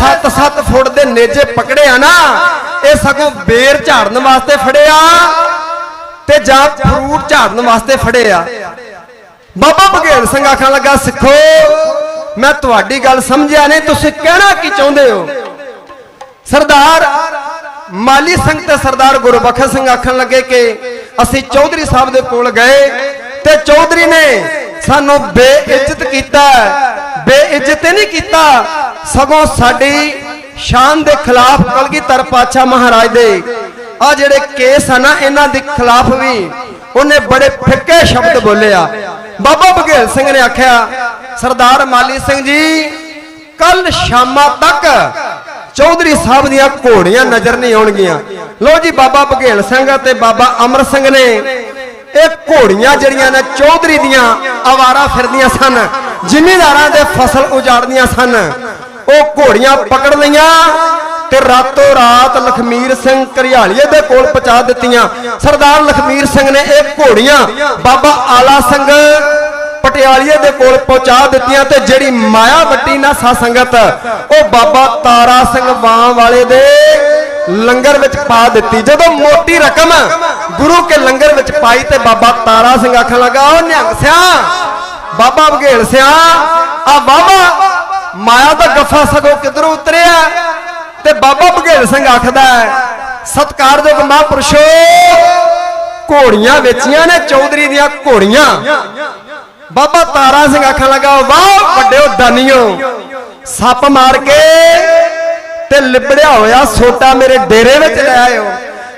7-7 ਫੁੱਟ ਦੇ ਨੇਜੇ ਪਕੜੇ ਆ ਨਾ, ਇਹ ਸਗੋਂ ਬੇਰ ਝਾੜਨ ਵਾਸਤੇ ਫੜਿਆ ਤੇ ਜਾਂ ਫਰੂਟ ਝਾੜਨ ਵਾਸਤੇ ਫੜਿਆ ਬਾਬਾ ਬਘੇਲ ਸਿੰਘ ਆਖਣ ਲੱਗਾ, ਸਿੱਖੋ, ਮੈਂ ਤੁਹਾਡੀ ਗੱਲ ਸਮਝਿਆ ਨਹੀਂ, ਤੁਸੀਂ ਕਹਿਣਾ ਕੀ ਚਾਹੁੰਦੇ ਹੋ? ਸਰਦਾਰ ਮਾਲੀ ਸਿੰਘ ਤੇ ਸਰਦਾਰ ਗੁਰਬਖਸ਼ ਸਿੰਘ ਆਖਣ ਲੱਗੇ ਕਿ ਅਸੀਂ ਚੌਧਰੀ ਸਾਹਿਬ ਦੇ ਕੋਲ ਗਏ ਤੇ ਚੌਧਰੀ ਨੇ ਸਾਨੂੰ ਬੇਇੱਜ਼ਤ ਕੀਤਾ ਬੇਇੱਜ਼ਤ ਨਹੀਂ ਕੀਤਾ। ਸਗੋਂ ਸਾਡੀ ਸ਼ਾਨ ਦੇ ਖਿਲਾਫ ਕਲਗੀਧਰ ਪਾਤਸ਼ਾਹ ਮਹਾਰਾਜ ਦੇ। ਆ ਜਿਹੜੇ ਕੇਸ ਆ ਨਾ, ਇਹਨਾਂ ਦੇ ਖਿਲਾਫ ਵੀ ਉਹਨੇ ਬੜੇ ਫਿੱਕੇ ਸ਼ਬਦ ਬੋਲਿਆ ਬਾਬਾ ਬਘੇਲ ਸਿੰਘ ਨੇ ਆਖਿਆ, ਸਰਦਾਰ ਮਾਲੀ ਸਿੰਘ ਜੀ ਕੱਲ ਸ਼ਾਮਾਂ ਤੱਕ ਚੌਧਰੀ ਸਾਹਿਬ ਦੀਆਂ ਘੋੜੀਆਂ ਨਜ਼ਰ ਨਹੀਂ ਆਉਣਗੀਆਂ। ਲੋ ਜੀ ਬਾਬਾ ਬਘੇਲ ਸਿੰਘ ਅਤੇ ਬਾਬਾ ਅਮਰ ਸਿੰਘ ਨੇ ਇਹ ਘੋੜੀਆਂ ਜਿਹੜੀਆਂ ਨੇ, ਚੌਧਰੀ ਦੀਆਂ ਆਵਾਰਾ ਫਿਰਦੀਆਂ ਸਨ, ਜ਼ਿਮੀਂਦਾਰਾਂ ਦੇ ਫਸਲ ਉਜਾੜਦੀਆਂ ਸਨ। ਉਹ ਘੋੜੀਆਂ ਪਕੜ ਲਈਆਂ ਤੇ ਰਾਤੋਂ ਰਾਤ ਲਖਮੀਰ ਸਿੰਘ ਕਰਿਆਲੀਏ ਦੇ ਕੋਲ ਪਹੁੰਚਾ ਦਿੱਤੀਆਂ। ਸਰਦਾਰ ਲਖਮੀਰ ਸਿੰਘ ਨੇ ਇਹ ਘੋੜੀਆਂ ਬਾਬਾ ਆਲਾ ਸਿੰਘ ਪਟਿਆਲੀਏ ਦੇ ਕੋਲ ਪਹੁੰਚਾ ਦਿੱਤੀਆਂ ਤੇ ਜਿਹੜੀ ਮਾਇਆ ਵੱਟੀ ਨਾ ਸਾ ਸੰਗਤ, ਉਹ ਬਾਬਾ ਤਾਰਾ ਸਿੰਘ ਵਾਂ ਵਾਲੇ ਦੇ ਲੰਗਰ ਵਿੱਚ ਪਾ ਦਿੱਤੀ। ਜਦੋਂ ਮੋਟੀ ਰਕਮ ਗੁਰੂ ਕੇ ਲੰਗਰ ਵਿੱਚ ਪਾਈ ਤੇ ਬਾਬਾ ਤਾਰਾ ਸਿੰਘ ਆਖਣ ਲੱਗਾ ਉਹ ਨਿਹੰਗ ਸਿਆ, ਬਾਬਾ ਬਘੇਲ ਸਿਆ, ਆ ਬਾਬਾ ਮਾਇਆ ਦਾ ਗੱਫਾ ਸਗੋਂ ਕਿਧਰੋਂ ਉਤਰਿਆ? ਤੇ ਬਾਬਾ ਬਘੇਲ ਸਿੰਘ ਆਖਦਾ ਹੈ, ਸਤਕਾਰਯੋਗ ਮਹਾਂਪੁਰਸ਼ੋ, ਘੋੜੀਆਂ ਵੇਚੀਆਂ ਨੇ, ਚੌਧਰੀ ਦੀਆਂ ਘੋੜੀਆਂ। ਬਾਬਾ ਤਾਰਾ ਸਿੰਘ ਆਖਣ ਲੱਗਾ, ਵਾਹ, ਵੱਡਿਓ ਦਾਨੀਓ, ਸੱਪ ਮਾਰ ਕੇ ਤੇ ਲਿਬੜਿਆ ਹੋਇਆ ਸੋਟਾ ਮੇਰੇ ਡੇਰੇ ਵਿੱਚ ਲੈ ਆਇਓ।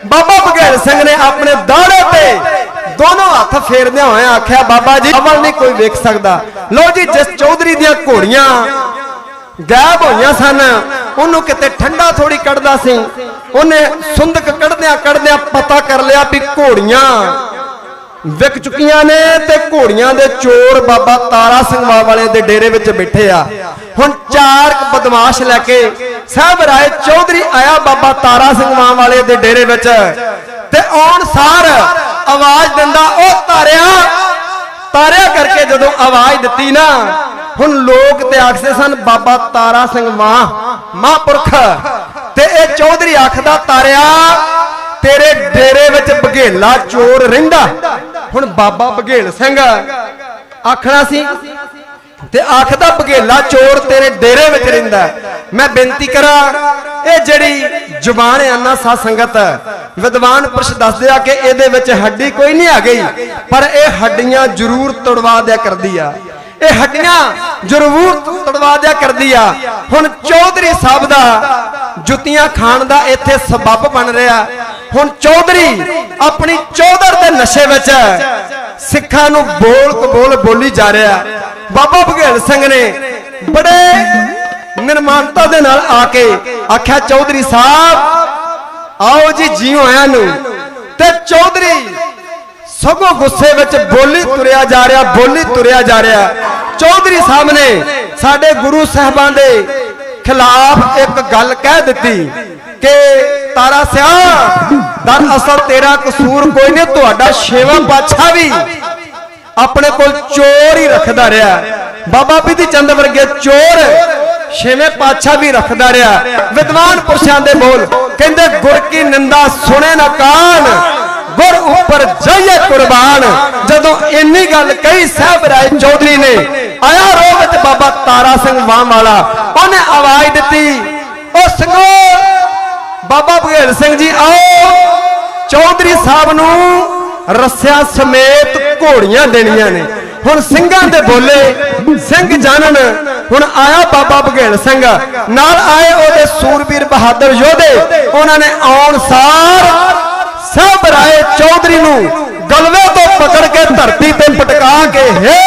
ਬਾਬਾ ਬਘੇਲ ਸਿੰਘ ਨੇ ਆਪਣੇ ਦਾੜੇ ਤੇ ਦੋਨੋਂ ਹੱਥ ਫੇਰਦਿਆਂ ਹੋਇਆ ਆਖਿਆ, ਬਾਬਾ ਜੀ, ਅਵਲ ਨਹੀਂ ਕੋਈ ਵੇਖ ਸਕਦਾ। ਲਓ ਜੀ, ਜਿਸ ਚੌਧਰੀ ਦੀਆਂ ਘੋੜੀਆਂ ਗਾਇਬ ਹੋਈਆਂ ਸਨ, ਉਹਨੂੰ ਕਿਤੇ ਠੰਡਾ ਥੋੜੀ ਕੱਢਦਾ ਸੀ। ਉਹਨੇ ਸੁੰਦਕ ਕੱਢਦਿਆਂ ਕੱਢਦਿਆਂ ਪਤਾ ਕਰ ਲਿਆ ਵੀ ਘੋੜੀਆਂ ਵਿਕ ਚੁੱਕੀਆਂ ਨੇ ਤੇ ਘੋੜੀਆਂ ਦੇ ਚੋਰ ਬਾਬਾ ਤਾਰਾ ਸਿੰਘ ਮਾਂ ਵਾਲੇ ਦੇ ਡੇਰੇ ਵਿੱਚ ਬੈਠੇ ਆ। ਹੁਣ ਚਾਰ ਬਦਮਾਸ਼ ਲੈ ਕੇ ਸਾਹਿਬ ਰਾਏ ਚੌਧਰੀ ਆਇਆ ਬਾਬਾ ਤਾਰਾ ਸਿੰਘ ਮਾਂ ਵਾਲੇ ਦੇ ਡੇਰੇ ਵਿੱਚ ਤੇ ਆਉਣ ਸਾਰ ਆਵਾਜ਼ ਦਿੰਦਾ ਉਹ ਤਾਰਿਆ! ਤਾਰਿਆ ਕਰਕੇ ਜਦੋਂ ਆਵਾਜ਼ ਦਿੱਤੀ ਨਾ, ਹੁਣ ਲੋਕ ਤੇ ਆਖਦੇ ਸਨ, ਬਾਬਾ ਤਾਰਾ ਸਿੰਘ ਮਾਂ, ਮਹਾਂਪੁਰਖ। ਤੇ ਇਹ ਚੌਧਰੀ ਆਖਦਾ, ਤਾਰਿਆ, ਤੇਰੇ ਡੇਰੇ ਵਿੱਚ ਬਘੇਲਾ ਚੋਰ ਰਹਿੰਦਾ। ਹੁਣ ਬਾਬਾ ਬਘੇਲ ਸਿੰਘ ਆਖਣਾ ਸੀ ਤੇ ਆਖਦਾ ਬਘੇਲਾ ਚੋਰ ਤੇਰੇ ਡੇਰੇ ਵਿੱਚ ਰਹਿੰਦਾ ਮੈਂ ਬੇਨਤੀ ਕਰਾਂ, ਇਹ ਜਿਹੜੀ ਜ਼ੁਬਾਨ ਹੈ ਸਾ ਸੰਗਤ, ਵਿਦਵਾਨ ਪੁਰਸ਼ ਦੱਸਦੇ ਆ ਕਿ ਇਹਦੇ ਵਿੱਚ ਹੱਡੀ ਕੋਈ ਨਹੀਂ ਆ ਗਈ, ਪਰ ਇਹ ਹੱਡੀਆਂ ਜ਼ਰੂਰ ਤੜਵਾ ਦਿਆ ਕਰਦੀ ਆ। ਇਹ ਹੱਡੀਆਂ ਜ਼ਰੂਰ ਤੜਵਾ ਦਿਆ ਕਰਦੀ ਆ। ਹੁਣ ਚੌਧਰੀ ਸਾਹਿਬ ਦਾ ਜੁੱਤੀਆਂ ਖਾਣ ਦਾ ਇੱਥੇ ਸਬੱਬ ਬਣ ਰਿਹਾ। ਹੁਣ ਚੌਧਰੀ ਆਪਣੀ ਚੌਧਰ ਦੇ ਨਸ਼ੇ ਵਿੱਚ ਸਿੱਖਾਂ ਨੂੰ ਬੋਲ ਕਬੋਲ ਬੋਲੀ ਜਾ ਰਿਹਾ। ਬਾਬਾ ਬਘੇਲ ਸਿੰਘ ਨੇ ਬੜੇ ਨਿਰਮਾਨਤਾ ਦੇ ਨਾਲ ਆ ਕੇ ਆਖਿਆ, ਚੌਧਰੀ ਸਾਹਿਬ, ਆਓ ਜੀ ਜੀਓ ਆਇਆਂ ਨੂੰ। ਤੇ ਚੌਧਰੀ ਸਗੋਂ ਗੁੱਸੇ ਵਿੱਚ ਬੋਲੀ ਤੁਰਿਆ ਜਾ ਰਿਹਾ, ਬੋਲੀ ਤੁਰਿਆ ਜਾ ਰਿਹਾ। ਚੌਧਰੀ ਸਾਹਿਬ ਨੇ ਸਾਡੇ ਗੁਰੂ ਸਾਹਿਬਾਂ ਦੇ ਖਿਲਾਫ ਇੱਕ ਗੱਲ ਕਹਿ ਦਿੱਤੀ ਕਿ, ਤਾਰਾ ਸਿਆ ਦਰ ਅਸਲ ਤੇਰਾ ਕਸੂਰ ਕੋਈ ਨਹੀਂ, ਤੁਹਾਡਾ ਛੇਵਾਂ ਬਾਦਸ਼ਾਹ ਵੀ ਆਪਣੇ ਕੋਲ ਚੋਰ ਹੀ ਰੱਖਦਾ ਰਿਹਾ। ਬਾਬਾ ਬਿਧੀ ਚੰਦ ਵਰਗੇ ਚੋਰ ਛੇਵੇਂ ਪਾਤਸ਼ਾਹ ਵੀ ਰੱਖਦਾ ਰਿਹਾ। ਵਿਦਵਾਨ ਪੁਰਸ਼ਾਂ ਦੇ ਬੋਲ ਕਹਿੰਦੇ, ਗੁਰ ਕੀ ਨਿੰਦਾ ਸੁਣੇ ਨਾ ਕਾਨ ਗੁਰ ਉੱਪਰ ਜਾਈਏ ਕੁਰਬਾਨ। ਜਦੋਂ ਇੰਨੀ ਗੱਲ ਕਹੀ, ਸਾਹਿਬ ਰਾਏ ਚੌਧਰੀ ਨੇ, ਆਇਆ ਰੋਹ ਵਿੱਚ ਬਾਬਾ ਤਾਰਾ ਸਿੰਘ ਵਾਂ ਵਾਲਾ। ਉਹਨੇ ਆਵਾਜ਼ ਦਿੱਤੀ, ਉਹ ਸਿੰਘੋ ਬਾਬਾ ਬਘੇਲ ਸਿੰਘ ਜੀ ਆਓ, ਚੌਧਰੀ ਸਾਹਿਬ ਨੂੰ ਰੱਸਿਆਂ ਸਮੇਤ ਘੋੜੀਆਂ ਦੇਣੀਆਂ ਨੇ। ਹੁਣ ਸਿੰਘਾਂ ਦੇ ਬੋਲੇ, ਸਿੰਘ ਜਾਣਨ। ਹੁਣ ਆਇਆ ਬਾਬਾ ਬਘੇਲ ਸਿੰਘ। ਨਾਲ ਆਏ ਉਹਦੇ ਸੂਰਬੀਰ ਬਹਾਦਰ ਯੋਧੇ। ਉਹਨਾਂ ਨੇ ਆਉਣ ਸਾਰ ਸਭ ਰਾਏ ਚੌਧਰੀ ਨੂੰ ਗਲਵੇ ਤੋਂ ਪਕੜ ਕੇ ਧਰਤੀ ਤੇ ਪਟਕਾ ਕੇ ਹੇ।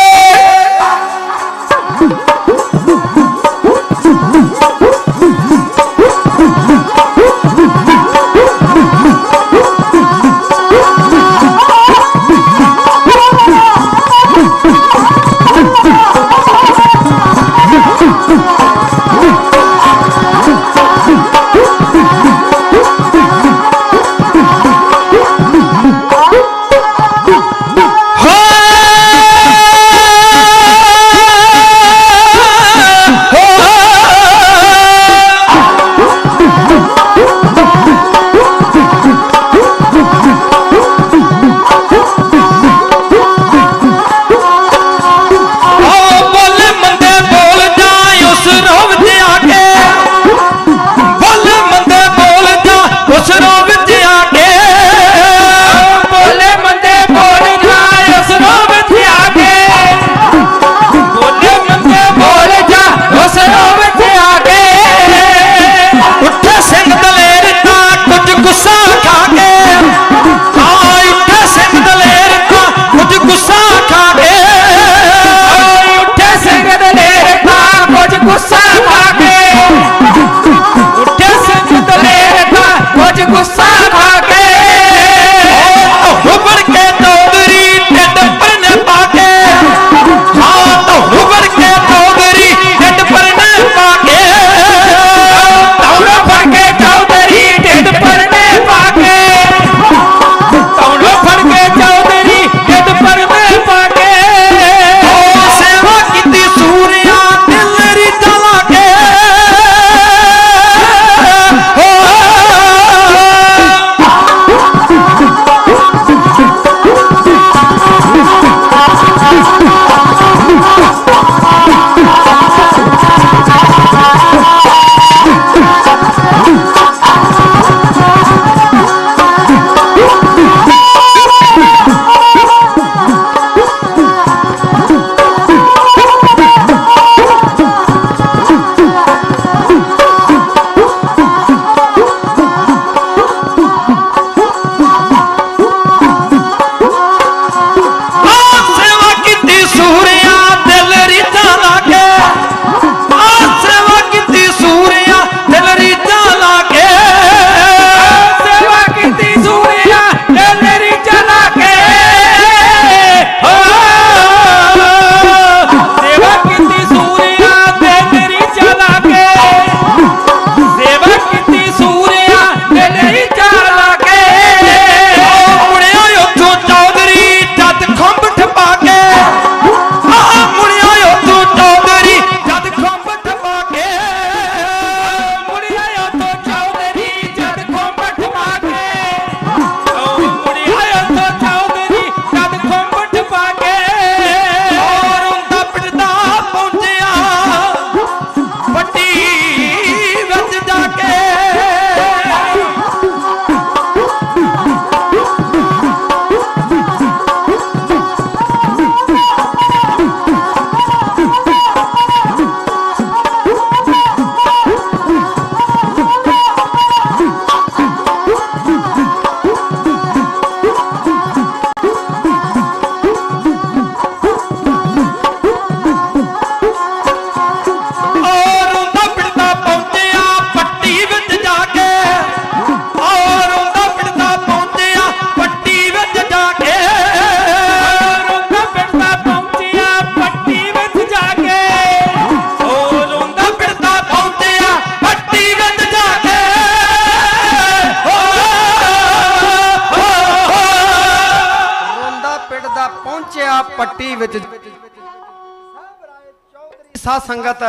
ਸਾ ਸੰਗਤ,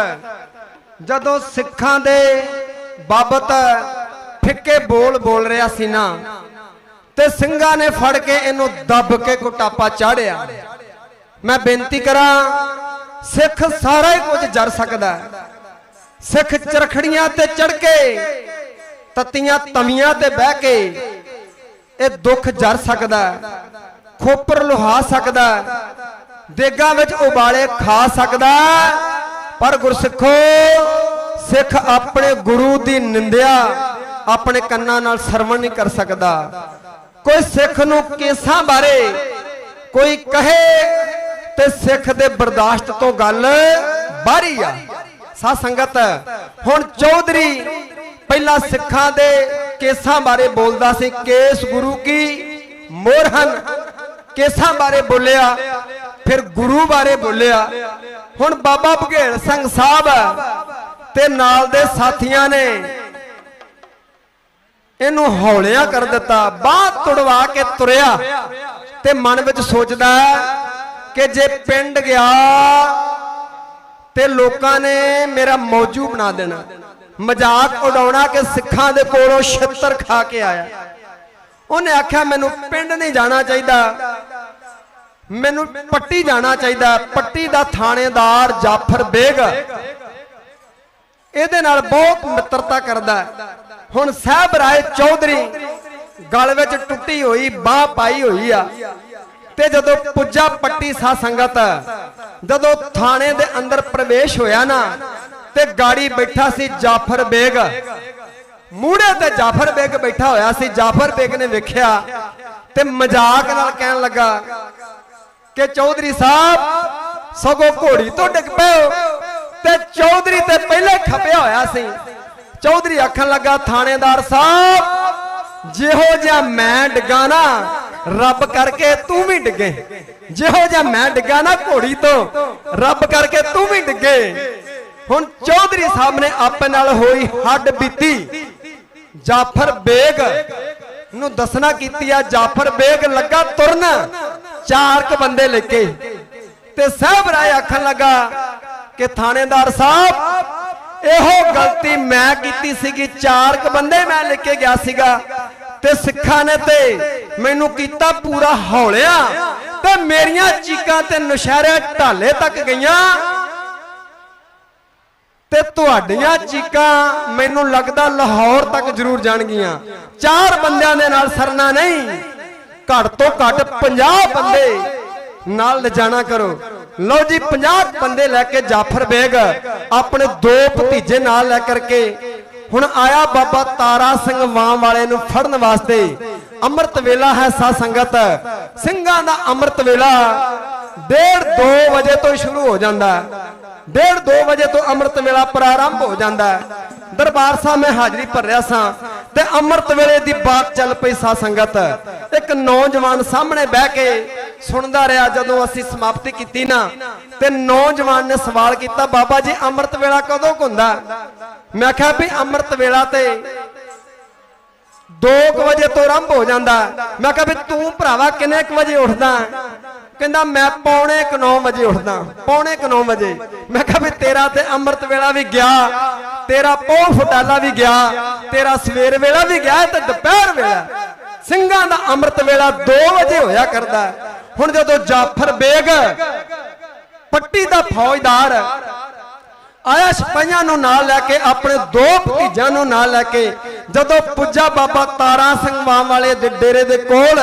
ਜਦੋਂ ਸਿੱਖਾਂ ਦੇ ਬਾਬਤ ਫਿੱਕੇ ਬੋਲ ਬੋਲ ਰਿਹਾ ਸੀ ਨਾ, ਤੇ ਸਿੰਘਾਂ ਨੇ ਫੜ ਕੇ ਇਹਨੂੰ ਦੱਬ ਕੇ ਕੁਟਾਪਾ ਚਾੜਿਆ ਮੈਂ ਬੇਨਤੀ ਕਰਾਂ, ਸਿੱਖ ਸਾਰਾ ਹੀ ਕੁਝ ਜਰ ਸਕਦਾ ਸਿੱਖ ਚਰਖੜੀਆਂ ਤੇ ਚੜ ਕੇ, ਤਤੀਆਂ ਤਮੀਆਂ ਤੇ ਬਹਿ ਕੇ, ਇਹ ਦੁੱਖ ਜਰ ਸਕਦਾ ਖੋਪਰ ਲੁਹਾ ਸਕਦਾ ਹੈ। ਦੇਗਾਂ ਵਿੱਚ ਉਬਾਲੇ ਖਾ ਸਕਦਾ ਪਰ ਗੁਰਸਿੱਖੋ, ਸਿੱਖ ਆਪਣੇ ਗੁਰੂ ਦੀ ਨਿੰਦਿਆ ਆਪਣੇ ਕੰਨਾਂ ਨਾਲ ਸਰਵਣ ਨਹੀਂ ਕਰ ਸਕਦਾ। ਕੋਈ ਸਿੱਖ ਨੂੰ ਕੇਸਾਂ ਬਾਰੇ ਕੋਈ ਕਹੇ ਤੇ ਸਿੱਖ ਦੇ ਬਰਦਾਸ਼ਤ ਤੋਂ ਗੱਲ ਬਾਹਰੀ ਆ। ਸਾ ਸੰਗਤ, ਹੁਣ ਚੌਧਰੀ ਪਹਿਲਾਂ ਸਿੱਖਾਂ ਦੇ ਕੇਸਾਂ ਬਾਰੇ ਬੋਲਦਾ ਸੀ, ਕੇਸ ਗੁਰੂ ਕੀ ਮੋਹਰਨ ਕੇਸਾਂ ਬਾਰੇ ਬੋਲਿਆ, ਫਿਰ ਗੁਰੂ ਬਾਰੇ ਬੋਲਿਆ ਹੁਣ ਬਾਬਾ ਭਗੇਲ ਸਿੰਘ ਸਾਹਿਬ ਤੇ ਨਾਲ ਦੇ ਸਾਥੀਆਂ ਨੇ ਇਹਨੂੰ ਹੌਲਿਆਂ ਕਰ ਦਿੱਤਾ, ਬਾਹ ਤੁੜਵਾ ਕੇ ਤੁਰਿਆ ਤੇ ਮਨ ਵਿੱਚ ਸੋਚਦਾ ਕਿ ਜੇ ਪਿੰਡ ਗਿਆ ਤੇ ਲੋਕਾਂ ਨੇ ਮੇਰਾ ਮੌਜੂ ਬਣਾ ਦੇਣਾ। ਮਜ਼ਾਕ ਉਡਾਉਣਾ ਕਿ ਸਿੱਖਾਂ ਦੇ ਕੋਲੋਂ ਛਿੱਤਰ ਖਾ ਕੇ ਆਇਆ। ਉਹਨੇ ਆਖਿਆ, ਮੈਨੂੰ ਪਿੰਡ ਨਹੀਂ ਜਾਣਾ ਚਾਹੀਦਾ। ਮੈਨੂੰ ਪੱਟੀ ਜਾਣਾ ਚਾਹੀਦਾ, ਪੱਟੀ ਦਾ ਥਾਣੇਦਾਰ ਜਾਫਰ ਬੇਗ। ਇਹਦੇ ਨਾਲ ਬਹੁਤ ਮਿੱਤਰਤਾ ਕਰਦਾ ਹੁਣ ਸਾਹਿਬ ਰਾਏ ਚੌਧਰੀ ਗਲ ਵਿੱਚ ਟੁੱਟੀ ਹੋਈ, ਬਾਹ ਪਾਈ ਹੋਈ ਆ। ਤੇ ਜਦੋਂ ਪੁੱਜਾ ਪੱਟੀ ਸਾ ਸੰਗਤ, ਜਦੋਂ ਥਾਣੇ ਦੇ ਅੰਦਰ ਪ੍ਰਵੇਸ਼ ਹੋਇਆ ਨਾ, ਤੇ ਗਾੜੀ ਬੈਠਾ ਸੀ ਜਾਫਰ ਬੇਗ। ਮੂਹਰੇ ਤੇ ਜਾਫਰ ਬੇਗ ਬੈਠਾ ਹੋਇਆ ਸੀ। ਜਾਫਰ ਬੇਗ ਨੇ ਵੇਖਿਆ ਤੇ ਮਜ਼ਾਕ ਨਾਲ ਕਹਿਣ ਲੱਗਾ ਕਿ ਚੌਧਰੀ ਸਾਹਿਬ ਸਗੋਂ ਘੋੜੀ ਤੋਂ ਡਿੱਗ ਪਿਓ ਤੇ ਚੌਧਰੀ ਤੇ ਪਹਿਲੇ ਖਪਿਆ ਹੋਇਆ ਸੀ। ਚੌਧਰੀ ਆਖਣ ਲੱਗਾ, ਥਾਣੇਦਾਰ ਸਾਹਿਬ, ਜਿਹੋ ਜਿਹਾ ਮੈਂ ਡਿੱਗਾ ਨਾ, ਰੱਬ ਕਰਕੇ ਤੂੰ ਵੀ ਡਿੱਗੇ। ਜਿਹੋ ਜਿਹਾ ਮੈਂ ਡਿੱਗਾ ਨਾ ਘੋੜੀ ਤੋਂ, ਰੱਬ ਕਰਕੇ ਤੂੰ ਵੀ ਡਿੱਗੇ। ਹੁਣ ਚੌਧਰੀ ਸਾਹਿਬ ਨੇ ਆਪਣੇ ਨਾਲ ਹੋਈ ਹੱਡ ਬੀਤੀ। ਜਾਫਰ ਬੇਗ ਨੂੰ ਦੱਸਣਾ ਕੀਤੀ ਆ, ਜਾਫਰ ਬੇਗ, ਲੱਗਾ ਤੁਰਨ। ਚਾਰ ਕ ਬੰਦੇ ਲੈ ਕੇ ਤੇ ਸਾਹਿਬ ਰਾਏ ਆਖਣ ਲੱਗਾ ਕਿ ਥਾਣੇਦਾਰ ਸਾਹਿਬ, ਇਹੋ ਗਲਤੀ ਮੈਂ ਕੀਤੀ ਸੀਗੀ, ਚਾਰ ਕ ਬੰਦੇ ਮੈਂ ਲੈ ਕੇ ਗਿਆ ਸੀਗਾ ਤੇ ਸਿੱਖਾਂ ਨੇ ਤੇ ਮੈਨੂੰ ਕੀਤਾ ਪੂਰਾ ਹੌਲਿਆ ਤੇ ਮੇਰੀਆਂ ਚੀਕਾਂ ਤੇ ਨਸ਼ਹਿਰੇ ਢਾਲੇ ਤੱਕ ਗਈਆਂ ਤੇ ਤੁਹਾਡੀਆਂ ਚੀਕਾਂ ਮੈਨੂੰ ਲੱਗਦਾ ਲਾਹੌਰ ਤੱਕ ਜ਼ਰੂਰ ਜਾਣਗੀਆਂ। ਚਾਰ ਬੰਦਿਆਂ ਦੇ ਨਾਲ ਸਰਨਾ ਨਹੀਂ। ਘੱਟ ਤੋਂ ਘੱਟ 50 ਬੰਦੇ ਨਾਲ ਲਿਜਾਣਾ ਕਰੋ। ਲਓ ਜੀ 50 ਬੰਦੇ ਲੈ ਕੇ ਜਾਫਰ ਬੇਗ ਆਪਣੇ ਦੋ ਭਤੀਜੇ ਨਾਲ ਲੈ ਕਰਕੇ ਹੁਣ ਆਇਆ ਬਾਬਾ ਤਾਰਾ ਸਿੰਘ ਵਾਂ ਵਾਲੇ ਨੂੰ ਫੜਨ ਵਾਸਤੇ। ਅੰਮ੍ਰਿਤ ਵੇਲਾ ਹੈ ਸਾ ਸੰਗਤ। ਸਿੰਘਾਂ ਦਾ ਅੰਮ੍ਰਿਤ ਵੇਲਾ ਡੇਢ 2 ਵਜੇ ਤੋਂ ਸ਼ੁਰੂ ਹੋ ਜਾਂਦਾ। ਡੇਢ 2 ਵਜੇ ਤੋਂ ਅੰਮ੍ਰਿਤ ਵੇਲਾ ਪ੍ਰਾਰੰਭ ਹੋ ਜਾਂਦਾ ਹੈ। ਦਰਬਾਰ ਸਾਹਿਬ ਮੈਂ ਹਾਜ਼ਰੀ ਭਰ ਰਿਹਾ ਸਾਂ ਤੇ ਅੰਮ੍ਰਿਤ ਵੇਲੇ ਦੀ ਬਾਤ ਚੱਲ ਪਈ ਸਾ ਸੰਗਤ। ਇੱਕ ਨੌਜਵਾਨ ਸਾਹਮਣੇ ਬਹਿ ਕੇ ਸੁਣਦਾ ਰਿਹਾ ਜਦੋਂ ਅਸੀਂ ਸਮਾਪਤੀ ਕੀਤੀ ਨਾ, ਤੇ ਨੌਜਵਾਨ ਨੇ ਸਵਾਲ ਕੀਤਾ, ਬਾਬਾ ਜੀ, ਅੰਮ੍ਰਿਤ ਵੇਲਾ ਕਦੋਂ ਕੁ ਹੁੰਦਾ? ਮੈਂ ਕਿਹਾ, ਵੀ ਅੰਮ੍ਰਿਤ ਵੇਲਾ ਤੇ 2 ਵਜੇ ਤੋਂ ਆਰੰਭ ਹੋ ਜਾਂਦਾ ਮੈਂ ਕਿਹਾ, ਵੀ ਤੂੰ ਭਰਾਵਾ ਕਿੰਨੇ ਕੁ ਵਜੇ ਉੱਠਦਾ? ਕਹਿੰਦਾ, ਮੈਂ ਪੌਣੇ 9 ਵਜੇ ਉੱਠਦਾ। ਪੌਣੇ 9 ਵਜੇ। ਮੈਂ ਕਿਹਾ ਵੀ ਤੇਰਾ ਤੇ ਅੰਮ੍ਰਿਤ ਵੇਲਾ ਵੀ ਗਿਆ, ਤੇਰਾ ਪੌ ਫੁਟਾਲਾ ਵੀ ਗਿਆ, ਤੇਰਾ ਸਵੇਰ ਵੇਲਾ ਵੀ ਗਿਆ ਤੇ ਦੁਪਹਿਰ ਵੇਲਾ। ਸਿੰਘਾਂ ਦਾ ਅੰਮ੍ਰਿਤ ਵੇਲਾ 2 ਵਜੇ ਹੋਇਆ ਕਰਦਾ। ਹੁਣ ਜਦੋਂ ਜਾਫਰ ਬੇਗ ਪੱਟੀ ਦਾ ਫੌਜਦਾਰ ਆਇਆ, ਸਿਪਾਹੀਆਂ ਨੂੰ ਨਾਲ ਲੈ ਕੇ, ਆਪਣੇ ਦੋ ਭਤੀਜਾਂ ਨੂੰ ਨਾਲ ਲੈ ਕੇ, ਜਦੋਂ ਪੁੱਜਾ ਬਾਬਾ ਤਾਰਾ ਸਿੰਘ ਵਾਂ ਵਾਲੇ ਦੇ ਡੇਰੇ ਦੇ ਕੋਲ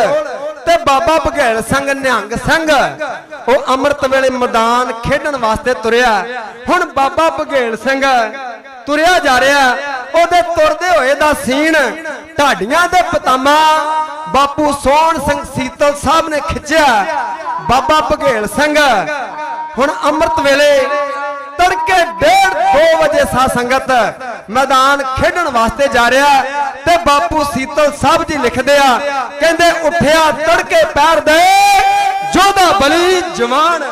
ਤੇ ਬਾਬਾ ਬਘੇਲ ਸਿੰਘ ਨਿਹੰਗ ਸਿੰਘ ਉਹ ਅੰਮ੍ਰਿਤ ਵੇਲੇ ਮੈਦਾਨ ਖੇਡਣ ਵਾਸਤੇ ਤੁਰਿਆ। ਹੁਣ ਬਾਬਾ ਬਘੇਲ ਸਿੰਘ ਤੁਰਿਆ ਜਾ ਰਿਹਾ। ਉਹਦੇ ਤੁਰਦੇ ਹੋਏ ਦਾ ਸੀਨ ਢਾਡੀਆਂ ਦੇ ਪਤਾਮਾ ਬਾਪੂ ਸੋਹਣ ਸਿੰਘ ਸੀਤਲ ਸਾਹਿਬ ਨੇ ਖਿੱਚਿਆ। ਬਾਬਾ ਬਘੇਲ ਸਿੰਘ ਹੁਣ ਅੰਮ੍ਰਿਤ ਵੇਲੇ ਤੜਕੇ 1:30 2 ਵਜੇ ਸਾ ਸੰਗਤ ਮੈਦਾਨ ਖੇਡਣ ਵਾਸਤੇ ਜਾ ਰਿਹਾ ਤੇ ਬਾਪੂ ਸੀਤਲ ਸਾਹਿਬ ਜੀ ਲਿਖਦੇ ਆ, ਕਹਿੰਦੇ, ਉੱਠਿਆ ਤੜਕੇ ਪੈਰ ਦੇ ਜੋਧਾ ਬਲੀ ਜਵਾਨ।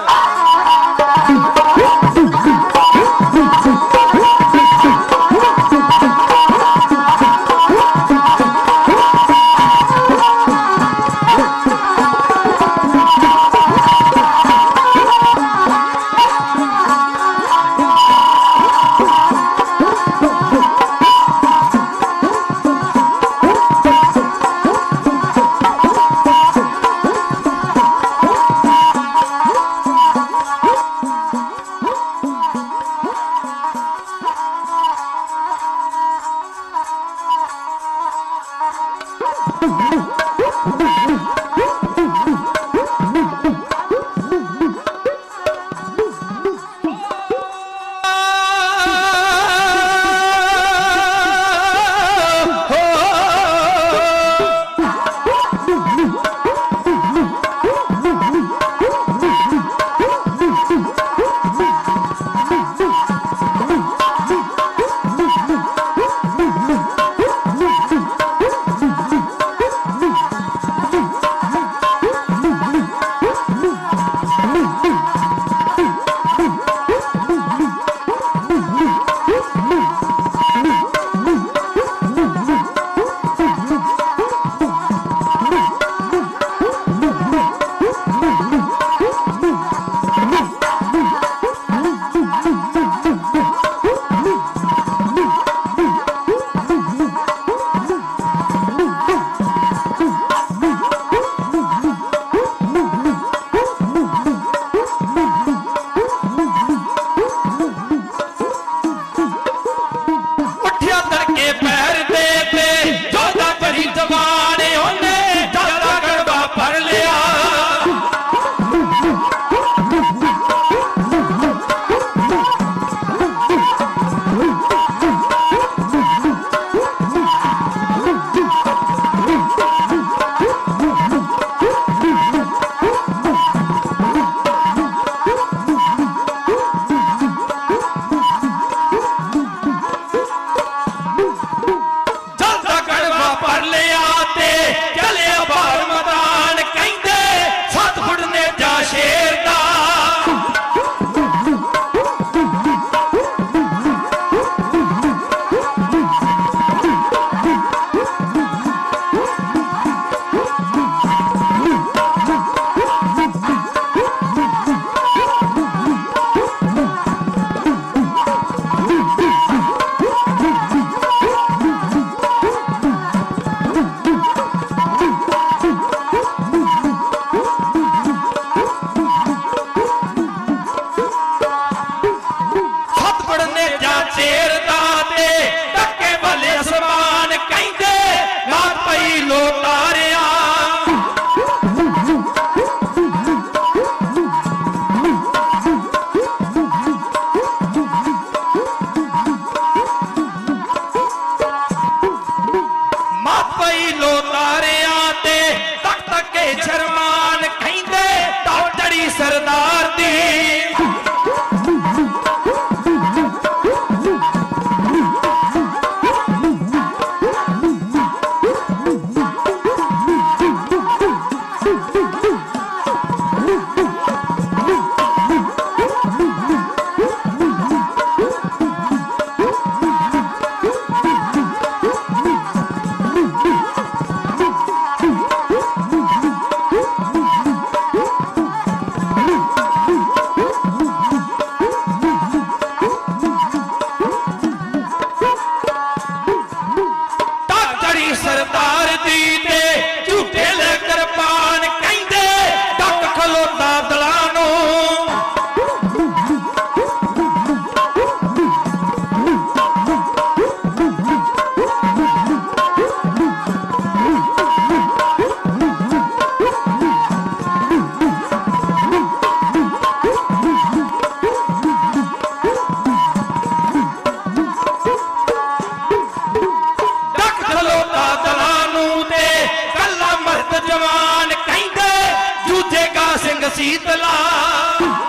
ਜੂਝੇਗਾ ਸਿੰਘ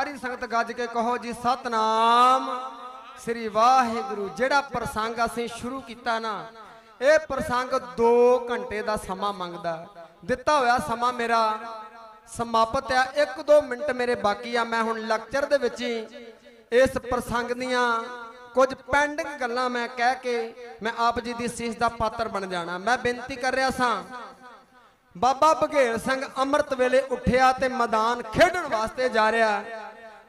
ਸਾਰੀ ਸੰਗਤ ਗੱਜ ਕੇ ਕਹੋ ਜੀ, ਸਤਨਾਮ ਸ੍ਰੀ ਵਾਹਿਗੁਰੂ। ਜਿਹੜਾ ਪ੍ਰਸੰਗ ਅਸੀਂ ਸ਼ੁਰੂ ਕੀਤਾ ਨਾ, ਇਹ ਪ੍ਰਸੰਗ 2 ਘੰਟੇ ਦਾ ਸਮਾਂ ਮੰਗਦਾ। ਦਿੱਤਾ ਹੋਇਆ ਸਮਾਂ ਮੇਰਾ ਸਮਾਪਤ ਆ। 1-2 ਮਿੰਟ ਮੇਰੇ ਬਾਕੀ ਆ। ਮੈਂ ਹੁਣ ਲੈਕਚਰ ਦੇ ਵਿੱਚ ਹੀ ਇਸ ਪ੍ਰਸੰਗ ਦੀਆਂ ਕੁਝ ਪੈਂਡਿੰਗ ਗੱਲਾਂ ਮੈਂ ਕਹਿ ਕੇ ਮੈਂ ਆਪ ਜੀ ਦੀ ਸੀਸ ਦਾ ਪਾਤਰ ਬਣ ਜਾਣਾ। ਮੈਂ ਬੇਨਤੀ ਕਰ ਰਿਹਾ ਸਾਂ, ਬਾਬਾ ਬਘੇਲ ਸਿੰਘ ਅੰਮ੍ਰਿਤ ਵੇਲੇ ਉੱਠਿਆ ਤੇ ਮੈਦਾਨ ਖੇਡਣ ਵਾਸਤੇ ਜਾ ਰਿਹਾ।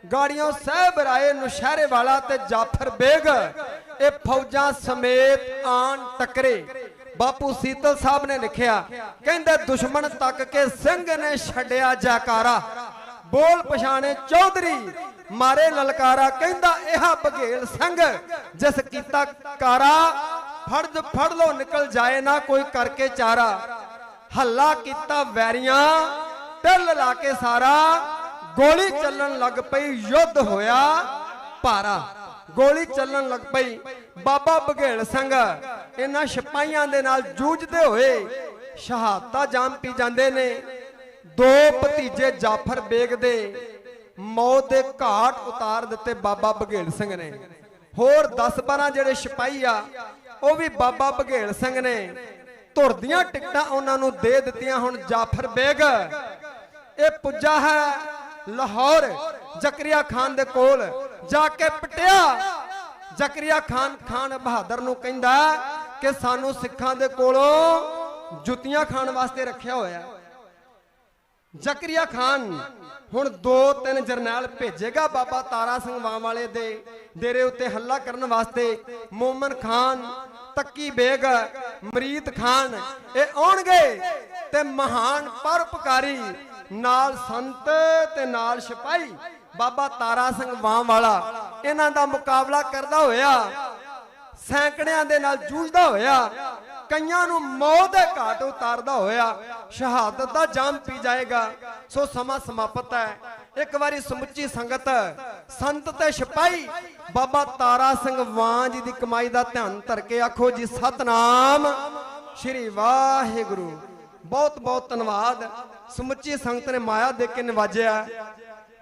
ਗਾੜੀਆਂ ਸਾਹਿਬ ਰਾਏ ਨੁਸ਼ਹਿਰੇ ਵਾਲਾ ਤੇ ਜਾਫਰ ਬੇਗ। ਇਹ ਫੌਜਾਂ ਸਮੇਤ ਆਣ ਟਕਰੇ। ਬਾਪੂ ਸੀਤਲ ਸਾਹਿਬ ਨੇ ਲਿਖਿਆ, ਕਹਿੰਦੇ ਦੁਸ਼ਮਣ ਤੱਕ ਕੇ ਸਿੰਘ ਨੇ ਛੱਡਿਆ ਜੈਕਾਰਾ। ਬੋਲ ਪਛਾਣੇ ਚੌਧਰੀ, ਮਾਰੇ ਲਲਕਾਰਾ, ਕਹਿੰਦਾ ਇਹ ਬਘੇਲ ਸਿੰਘ, ਜਿਸ ਕੀਤਾ ਕਾਰਾ, ਫੜਜ ਫੜ ਲੋ ਨਿਕਲ ਜਾਏ ਨਾ ਕੋਈ ਕਰਕੇ ਚਾਰਾ। ਹੱਲਾ ਕੀਤਾ ਵੈਰੀਆਂ ਟੱਲ ਲਾ ਕੇ ਸਾਰਾ ਗੋਲੀ ਚੱਲਣ ਲੱਗ ਪਈ, ਯੁੱਧ ਹੋਇਆ ਭਾਰਾ। ਗੋਲੀ ਚੱਲਣ ਲੱਗ ਪਈ। ਬਾਬਾ ਬਘੇਲ ਸਿੰਘ ਇਹਨਾਂ ਸਿਪਾਹੀਆਂ ਦੇ ਨਾਲ ਜੂਝਦੇ ਹੋਏ ਸ਼ਹਾਦਤਾਂ ਜਾਮ ਪੀ ਜਾਂਦੇ ਨੇ। ਦੋ ਭਤੀਜੇ ਜਾਫਰ ਬੇਗ ਦੇ ਮੌਤ ਦੇ ਘਾਟ ਉਤਾਰ ਦਿੱਤੇ ਬਾਬਾ ਬਘੇਲ ਸਿੰਘ ਨੇ। ਹੋਰ 10-12 ਜਿਹੜੇ ਸਿਪਾਹੀ ਆ, ਉਹ ਵੀ ਬਾਬਾ ਬਘੇਲ ਸਿੰਘ ਨੇ। ਧੁਰਦੀਆਂ ਟਿਕਟਾਂ ਉਹਨਾਂ ਨੂੰ ਦੇ ਦਿੱਤੀਆਂ, ਹੁਣ ਜਾਫਰ ਬੇਗ। ਇਹ ਪੁੱਜਾ ਹੈ ਲਾਹੌਰ, ਜ਼ਕਰੀਆ ਖਾਨ ਦੇ ਕੋਲ ਜਾ ਕੇ ਪਟਿਆ। ਜ਼ਕਰੀਆ ਖਾਨ ਖਾਨ ਬਹਾਦਰ ਨੂੰ ਕਹਿੰਦਾ ਕਿ ਸਾਨੂੰ ਸਿੱਖਾਂ ਦੇ ਕੋਲੋਂ ਜੁੱਤੀਆਂ ਖਾਣ ਵਾਸਤੇ ਰੱਖਿਆ ਹੋਇਆ ਜ਼ਕਰੀਆ ਖਾਨ ਹੁਣ ਦੋ ਤਿੰਨ ਜਰਨੈਲ ਭੇਜੇਗਾ ਬਾਬਾ ਤਾਰਾ ਸਿੰਘ ਵਾਂ ਵਾਲੇ ਦੇ ਡੇਰੇ ਉੱਤੇ ਹੱਲਾ ਕਰਨ ਵਾਸਤੇ। ਮੋਮਨ ਖਾਨ, ਤੱਕੀ ਬੇਗ, ਮਰੀਤ ਖਾਨ, ਇਹ ਆਉਣਗੇ ਤੇ ਮਹਾਨ ਪਰਪਕਾਰੀ ਨਾਲ ਸੰਤ ਤੇ ਨਾਲ ਸਿਪਾਹੀ। ਬਾਬਾ ਤਾਰਾ ਸਿੰਘ ਵਾਂ ਵਾਲਾ, ਇਹਨਾਂ ਦਾ ਮੁਕਾਬਲਾ ਕਰਦਾ ਹੋਇਆ। ਸੈਂਕੜਿਆਂ ਦੇ ਨਾਲ ਜੂਝਦਾ ਹੋਇਆ। ਕਈਆਂ ਨੂੰ ਮੌਤ ਦੇ ਘਾਟ ਉਤਾਰਦਾ ਹੋਇਆ। ਸ਼ਹਾਦਤ ਦਾ ਜਾਮ ਪੀ ਜਾਏਗਾ। ਸੋ ਸਮਾਂ ਸਮਾਪਤ ਹੈ। ਇੱਕ ਵਾਰੀ ਸਮੁੱਚੀ ਸੰਗਤ, ਸੰਤ ਤੇ ਸਿਪਾਹੀ, ਬਾਬਾ ਤਾਰਾ ਸਿੰਘ ਵਾਂ ਜੀ ਦੀ ਕਮਾਈ ਦਾ ਧਿਆਨ ਧਰ ਕੇ ਆਖੋ ਜੀ, ਸਤਨਾਮ ਸ਼੍ਰੀ ਵਾਹਿਗੁਰੂ। ਬਹੁਤ ਬਹੁਤ ਧੰਨਵਾਦ। ਸਮੁੱਚੀ ਸੰਗਤ ਨੇ ਮਾਇਆ ਦੇ ਕੇ ਨਿਵਾਜਿਆ।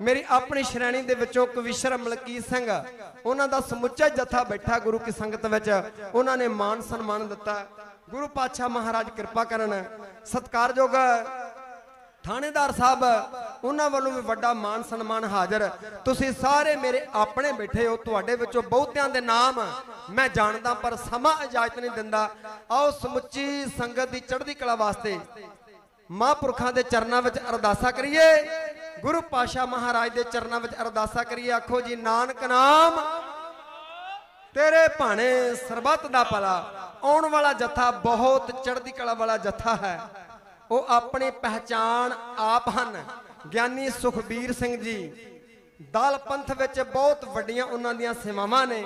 ਮੇਰੀ ਆਪਣੀ ਸ਼੍ਰੇਣੀ ਦੇ ਵਿੱਚੋਂ ਕਵਿਸ਼ਰ ਮਲਕੀਤ ਸਿੰਘ, ਉਹਨਾਂ ਦਾ ਸਮੁੱਚਾ ਜਥਾ ਬੈਠਾ ਗੁਰੂ ਕੀ ਸੰਗਤ ਵਿੱਚ। ਉਹਨਾਂ ਨੇ ਮਾਨ ਸਨਮਾਨ ਦਿੱਤਾ। ਗੁਰੂ ਪਾਤਸ਼ਾਹ ਮਹਾਰਾਜ ਕਿਰਪਾ ਕਰਨ। ਸਤਿਕਾਰਯੋਗ ਥਾਣੇਦਾਰ ਸਾਹਿਬ, ਉਹਨਾਂ ਵੱਲੋਂ ਵੀ ਵੱਡਾ ਮਾਨ ਸਨਮਾਨ ਹਾਜ਼ਰ। ਤੁਸੀਂ ਸਾਰੇ ਮੇਰੇ ਆਪਣੇ ਬੈਠੇ ਹੋ, ਤੁਹਾਡੇ ਵਿੱਚੋਂ ਬਹੁਤਿਆਂ ਦੇ ਨਾਮ ਮੈਂ ਜਾਣਦਾ, ਪਰ ਸਮਾਂ ਇਜਾਜ਼ਤ ਨਹੀਂ ਦਿੰਦਾ। ਆਓ ਸਮੁੱਚੀ ਸੰਗਤ ਦੀ ਚੜ੍ਹਦੀ ਕਲਾ ਵਾਸਤੇ ਮਹਾਂਪੁਰਖਾਂ ਦੇ ਚਰਨਾਂ ਵਿੱਚ ਅਰਦਾਸਾ ਕਰੀਏ। ਗੁਰੂ ਪਾਸ਼ਾ ਮਹਾਰਾਜ ਦੇ ਚਰਨਾਂ ਵਿੱਚ ਅਰਦਾਸਾ ਕਰੀਏ। ਆਖੋ ਜੀ, ਨਾਨਕ ਨਾਮ, ਤੇਰੇ ਭਾਣੇ ਸਰਬੱਤ ਦਾ ਭਲਾ। ਆਉਣ ਵਾਲਾ ਜਥਾ ਬਹੁਤ ਚੜ੍ਹਦੀ ਕਲਾ ਵਾਲਾ ਜਥਾ ਹੈ। ਉਹ ਆਪਣੀ ਪਹਿਚਾਣ ਆਪ ਹਨ। ਗਿਆਨੀ ਸੁਖਬੀਰ ਸਿੰਘ ਜੀ, ਦਲ ਪੰਥ ਵਿੱਚ ਬਹੁਤ ਵੱਡੀਆਂ ਉਹਨਾਂ ਦੀਆਂ ਸੇਵਾਵਾਂ ਨੇ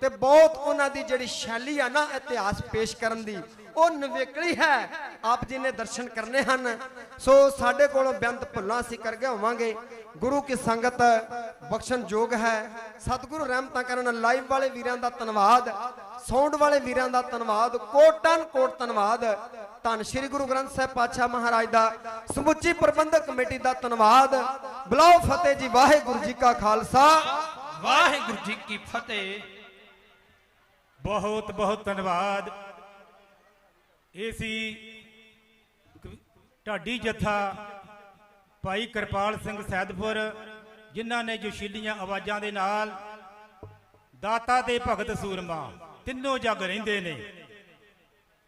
ਤੇ ਬਹੁਤ ਉਹਨਾਂ ਦੀ ਜਿਹੜੀ ਸ਼ੈਲੀ ਆ ਨਾ, ਇਤਿਹਾਸ ਪੇਸ਼ ਕਰਨ ਦੀ ਉਹ ਨਵੇਕਲੀ ਹੈ। ਆਪ ਜੀ ਨੇ ਦਰਸ਼ਨ ਕਰਨੇ ਹਨ। ਸੋ ਸਾਡੇ ਕੋਲੋਂ ਬੇਅੰਤ ਭੁੱਲਾਂ ਅਸੀਂ ਕਰ ਗਏ ਹੋਵਾਂਗੇ। ਗੁਰੂ ਕੀ ਸੰਗਤ ਬਖਸ਼ਣ ਯੋਗ ਹੈ। ਸਤਿਗੁਰੂ ਰਹਿਮਤਾਂ ਕਰਨ ਲਾਈਵ ਵਾਲੇ ਵੀਰਾਂ ਦਾ ਧੰਨਵਾਦ। ਸਾਊਂਡ ਵਾਲੇ ਵੀਰਾਂ ਦਾ ਧੰਨਵਾਦ। ਕੋਟਨ ਕੋਟ ਧੰਨਵਾਦ। ਧੰਨ ਸ਼੍ਰੀ ਗੁਰੂ ਗ੍ਰੰਥ ਸਾਹਿਬ ਪਾਤਸ਼ਾਹ ਮਹਾਰਾਜ ਦਾ। ਸਮੁੱਚੀ ਪ੍ਰਬੰਧਕ ਕਮੇਟੀ ਦਾ ਧੰਨਵਾਦ। ਬੁਲਾਓ ਫਤਿਹ ਜੀ। ਵਾਹਿਗੁਰੂ ਜੀ ਕਾ ਖਾਲਸਾ। ਵਾਹਿਗੁਰੂ ਜੀ ਕੀ ਫਤਿਹ। ਬਹੁਤ ਬਹੁਤ ਧੰਨਵਾਦ। ਇਹ ਸੀ ਕ- ਢਾਡੀ ਜਥਾ ਭਾਈ ਕਿਰਪਾਲ ਸਿੰਘ ਸੈਦਪੁਰ, ਜਿਨ੍ਹਾਂ ਨੇ ਜੋਸ਼ੀਲੀਆਂ ਆਵਾਜ਼ਾਂ ਦੇ ਨਾਲ ਦਾਤਾ ਤੇ ਭਗਤ ਸੂਰਮਾ ਤਿੰਨੋਂ ਜੱਗ ਰਹਿੰਦੇ ਨੇ।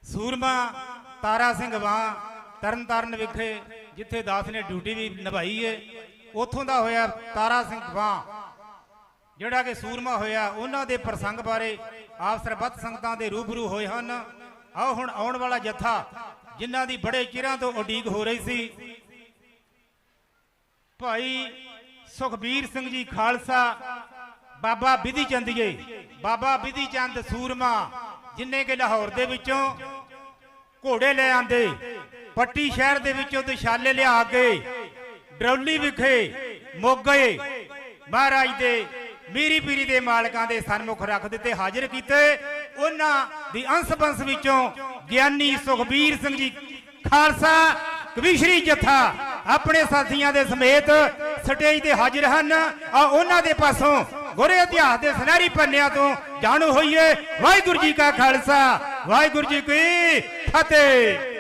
ਸੂਰਮਾ, ਤਾਰਾ ਸਿੰਘ ਵਾਂ, ਤਰਨਤਾਰਨ ਵਿਖੇ, ਜਿੱਥੇ ਦਾਸ ਨੇ ਡਿਊਟੀ ਵੀ ਨਿਭਾਈ ਏ। ਉੱਥੋਂ ਦਾ ਹੋਇਆ ਤਾਰਾ ਸਿੰਘ ਵਾਂ, ਜਿਹੜਾ ਕਿ ਸੂਰਮਾ ਹੋਇਆ, ਉਹਨਾਂ ਦੇ ਪ੍ਰਸੰਗ ਬਾਰੇ ਆਪ ਸਰਬੱਤ ਸੰਗਤਾਂ ਦੇ ਰੂਬਰੂ ਹੋਏ ਹਨ। ਆਓ ਹੁਣ ਆਉਣ ਵਾਲਾ ਜਥਾ, ਜਿਨ੍ਹਾਂ ਦੀ ਬੜੇ ਚਿਰਾਂ ਤੋਂ ਉਡੀਕ ਹੋ ਰਹੀ ਸੀ। ਭਾਈ ਸੁਖਬੀਰ ਸਿੰਘ ਜੀ ਖਾਲਸਾ, ਬਾਬਾ ਵਿਧੀ ਚੰਦੀਏ ਬਾਬਾ ਵਿਧੀ ਚੰਦ ਸੂਰਮਾ, ਜਿੰਨੇ ਕਿ ਲਾਹੌਰ ਦੇ ਵਿੱਚੋਂ ਘੋੜੇ ਲੈ ਆਂਦੇ ਪੱਟੀ ਸ਼ਹਿਰ ਦੇ ਵਿੱਚੋਂ ਦੁਸ਼ਾਲੇ ਲਿਆ ਕੇ ਡਰੌਲੀ ਵਿਖੇ ਮੋਗੇ ਮਹਾਰਾਜ ਦੇ ਮੀਰੀ ਪੀਰੀ ਦੇ ਮਾਲਕਾਂ ਦੇ ਸਨਮੁਖ ਰੱਖ ਦਿੱਤੇ, ਹਾਜ਼ਰ ਕੀਤੇ। ਉਹਨਾਂ ਦੀ ਅੰਸ਼ ਬੰਸ ਵਿੱਚੋਂ ਗਿਆਨੀ ਸੁਖਬੀਰ ਸਿੰਘ ਜੀ ਖਾਲਸਾ, ਕਵੀਸ਼ਰੀ ਜਥਾ ਆਪਣੇ ਸਾਥੀਆਂ ਦੇ ਸਮੇਤ ਸਟੇਜ ਤੇ ਹਾਜ਼ਰ ਹਨ। ਆ ਉਹਨਾਂ ਦੇ ਪਾਸੋਂ ਗੁਰੇ ਇਤਿਹਾਸ ਦੇ ਸੁਨਹਿਰੀ ਪੰਨਿਆਂ ਤੋਂ ਜਾਣੂ ਹੋਈਏ। ਵਾਹਿਗੁਰੂ ਜੀ ਕਾ ਖਾਲਸਾ, ਵਾਹਿਗੁਰੂ ਜੀ ਕੀ ਫਤਿਹ।